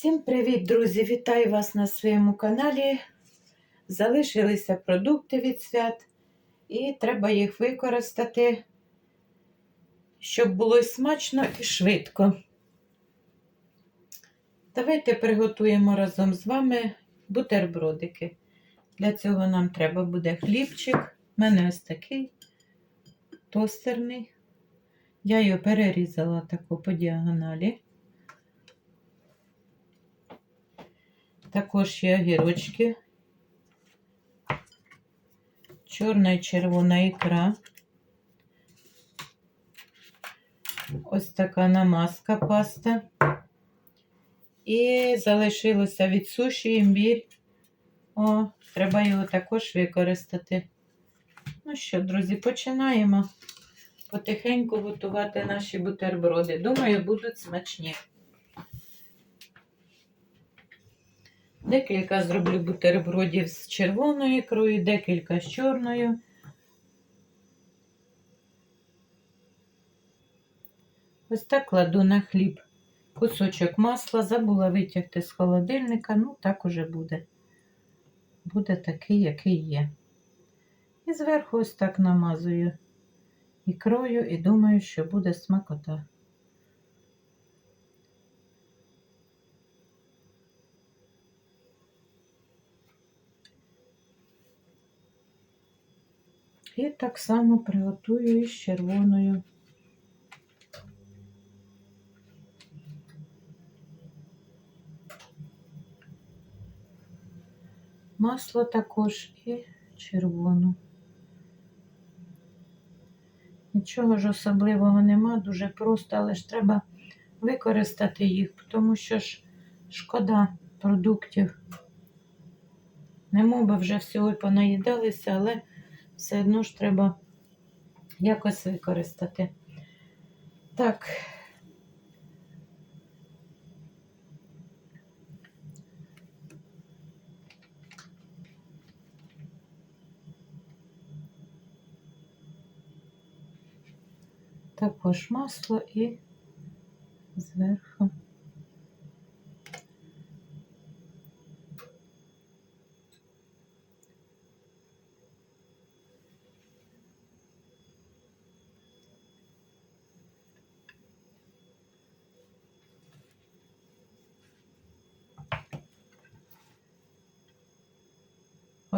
Всім привіт, друзі! Вітаю вас на своєму каналі. Залишилися продукти від свят, і треба їх використати, щоб було смачно і швидко. Давайте приготуємо разом з вами бутербродики. Для цього нам треба буде хлібчик. У мене ось такий тостерний. Я його перерізала таку по діагоналі. Також є огірочки, чорна і червона ікра. Ось така намазка паста. І залишилося від суші імбір. О, треба його також використати. Ну що, друзі, починаємо потихеньку готувати наші бутерброди. Думаю, будуть смачні. Декілька зроблю бутербродів з червоною ікрою, декілька з чорною. Ось так кладу на хліб кусочок масла, забула витягти з холодильника, ну так уже буде. Буде такий, який є. І зверху ось так намазую ікрою і думаю, що буде смакота. І так само приготую із червоною. Масло також і червону. Нічого ж особливого нема, дуже просто, але ж треба використати їх, тому що ж шкода продуктів. Не мов би вже всього понаїдалися, але все одно ж треба якось використати. Так. Також масло і зверху.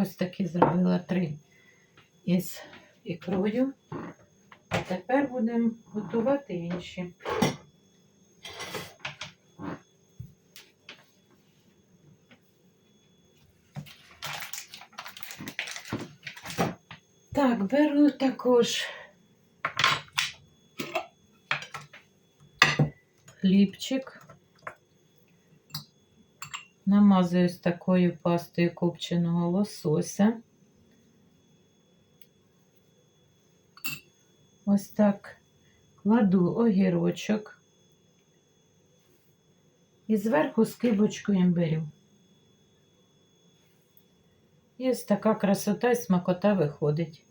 Ось такі зробила три із ікрою. А тепер будемо готувати інші. Так, беру також хлібчик. Намазую з такою пастою копченого лосося. Ось так кладу огірочок і зверху скибочку імбирю. І ось така красота і смакота виходить.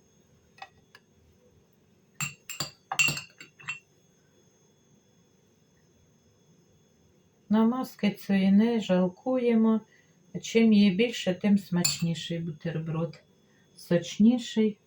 Намазки цієї не жалкуємо. Чим є більше, тим смачніший бутерброд. Сочніший.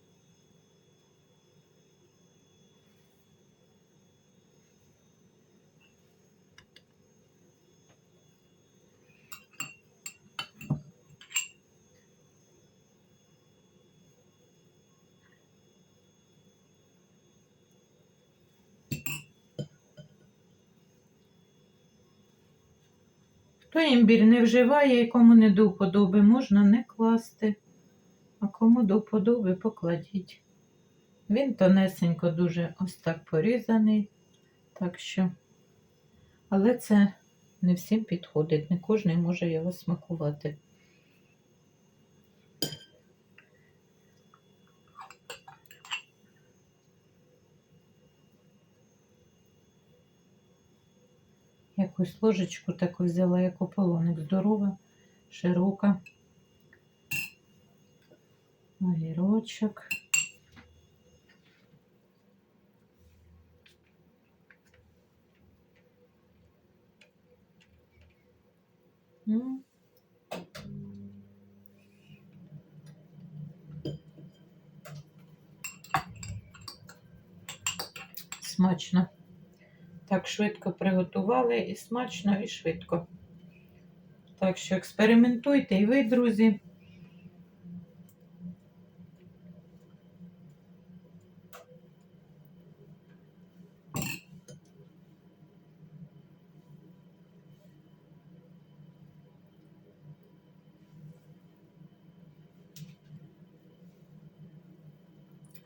Хто імбір не вживає і кому не до вподоби, можна не класти, а кому до вподоби покладіть. Він тонесенько дуже ось так порізаний, так що, але це не всім підходить, не кожен може його смакувати. Якусь ложечку таку взяла, як ополоник. Здорова, широка. Огірочок. М. Смачно. Так швидко приготували і смачно, і швидко. Так що експериментуйте і ви, друзі.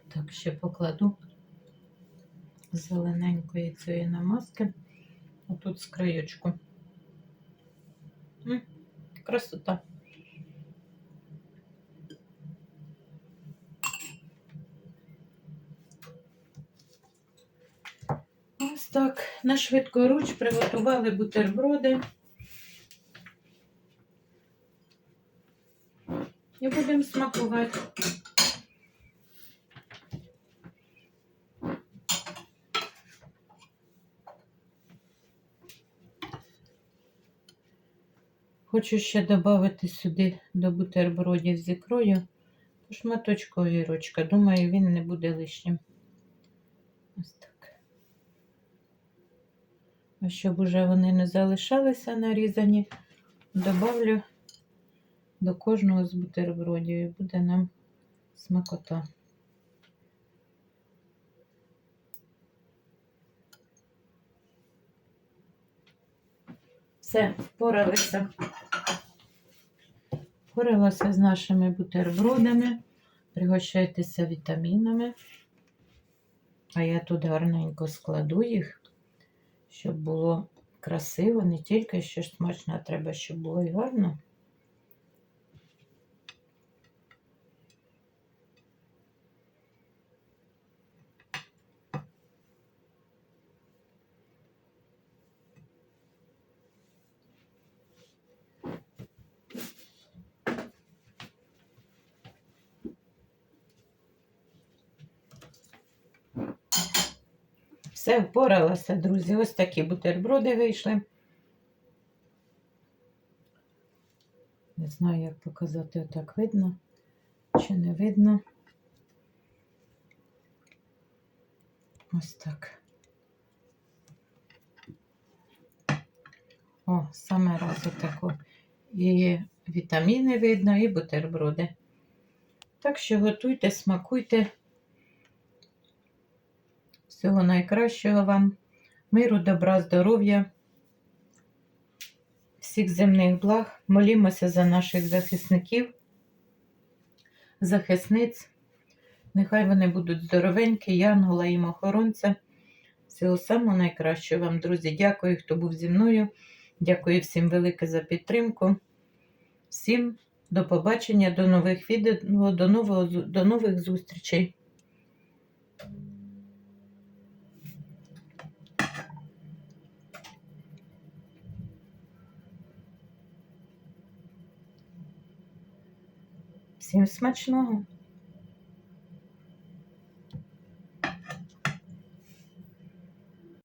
Так, ще покладу зелененької цієї намазки. Отут з краєчку. М, Красота. Ось так. На швидкоруч приготували бутерброди. І будемо смакувати. Хочу ще додати сюди до бутербродів з ікрою шматочку огірочка. Думаю, він не буде лишнім. Ось так. А щоб уже вони не залишалися нарізані, добавлю до кожного з бутербродів і буде нам смакота. Все, впоралися. Впоралася з нашими бутербродами. Пригощайтеся вітамінами. А я тут гарненько складу їх, щоб було красиво, не тільки що смачно, а треба, щоб було і гарно. Все впоралася, друзі. Ось такі бутерброди вийшли. Не знаю, як показати, отак видно чи не видно. Ось так. О, саме раз отако. І вітаміни видно, і бутерброди. Так що готуйте, смакуйте. Всього найкращого вам, миру, добра, здоров'я, всіх земних благ. Молімося за наших захисників, захисниць. Нехай вони будуть здоровенькі, янгола їм охоронця. Всього самого найкращого вам, друзі. Дякую, хто був зі мною. Дякую всім велике за підтримку. Всім до побачення, до нових відео, до, нового, до нових зустрічей. Всім смачного!